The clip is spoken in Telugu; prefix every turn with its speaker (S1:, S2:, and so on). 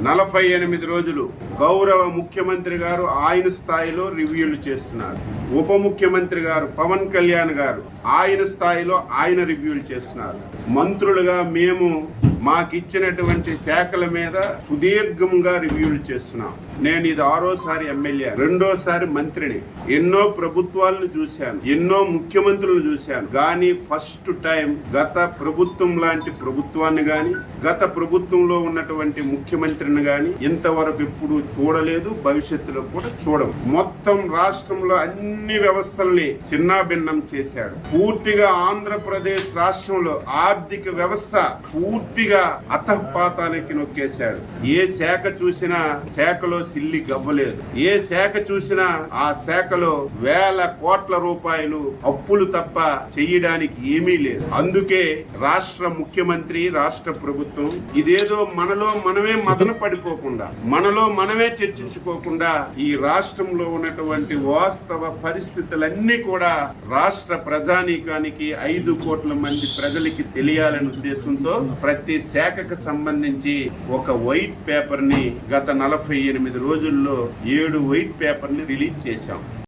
S1: నలభై ఎనిమిది రోజులు గౌరవ ముఖ్యమంత్రి గారు ఆయన స్థాయిలో రివ్యూలు చేస్తున్నారు. ఉప ముఖ్యమంత్రి గారు పవన్ కళ్యాణ్ గారు ఆయన స్థాయిలో ఆయన రివ్యూలు చేస్తున్నారు. మంత్రులుగా మేము మాకిచ్చినటువంటి శాఖల మీద సుదీర్ఘంగా రివ్యూలు చేస్తున్నాం. నేను ఇది ఆరోసారి ఎమ్మెల్యే రెండోసారి మంత్రిని. ఎన్నో ప్రభుత్వాలను చూశాను ఎన్నో ముఖ్యమంత్రులను చూశాను. కానీ ఫస్ట్ టైం గత ప్రభుత్వం లాంటి ప్రభుత్వాన్ని కానీ గత ప్రభుత్వంలో ఉన్నటువంటి ముఖ్యమంత్రిని కానీ ఇంతవరకు ఎప్పుడు చూడలేదు భవిష్యత్తులో కూడా చూడవు మొత్తం రాష్ట్రంలో అన్ని వ్యవస్థల్ని చిన్నాభిన్నం చేశాడు. పూర్తిగా ఆంధ్రప్రదేశ్ రాష్ట్రంలో ఆర్థిక వ్యవస్థ పూర్తిగా అతపాతానికి నొక్కేశాడు. ఏ శాఖ చూసినా శాఖలో సిల్లి గవ్వలేదు. ఏ శాఖ చూసినా ఆ శాఖలో వేల కోట్ల రూపాయలు అప్పులు తప్ప చెయ్యడానికి ఏమీ లేదు. అందుకే రాష్ట్ర ముఖ్యమంత్రి రాష్ట్ర ప్రభుత్వం ఇదేదో మనలో మనమే మదన పడిపోకుండా మనలో మనమే చర్చించుకోకుండా ఈ రాష్ట్రంలో ఉన్నటువంటి వాస్తవ పరిస్థితులన్నీ కూడా రాష్ట్ర ప్రజానీకానికి ఐదు కోట్ల మంది ప్రజలకి తెలియాలనే ఉద్దేశంతో ప్రతి శాఖకు సంబంధించి ఒక వైట్ పేపర్ని గత నలభై ఎనిమిది రోజుల్లో ఏడు వైట్ పేపర్ని రిలీజ్ చేశాం.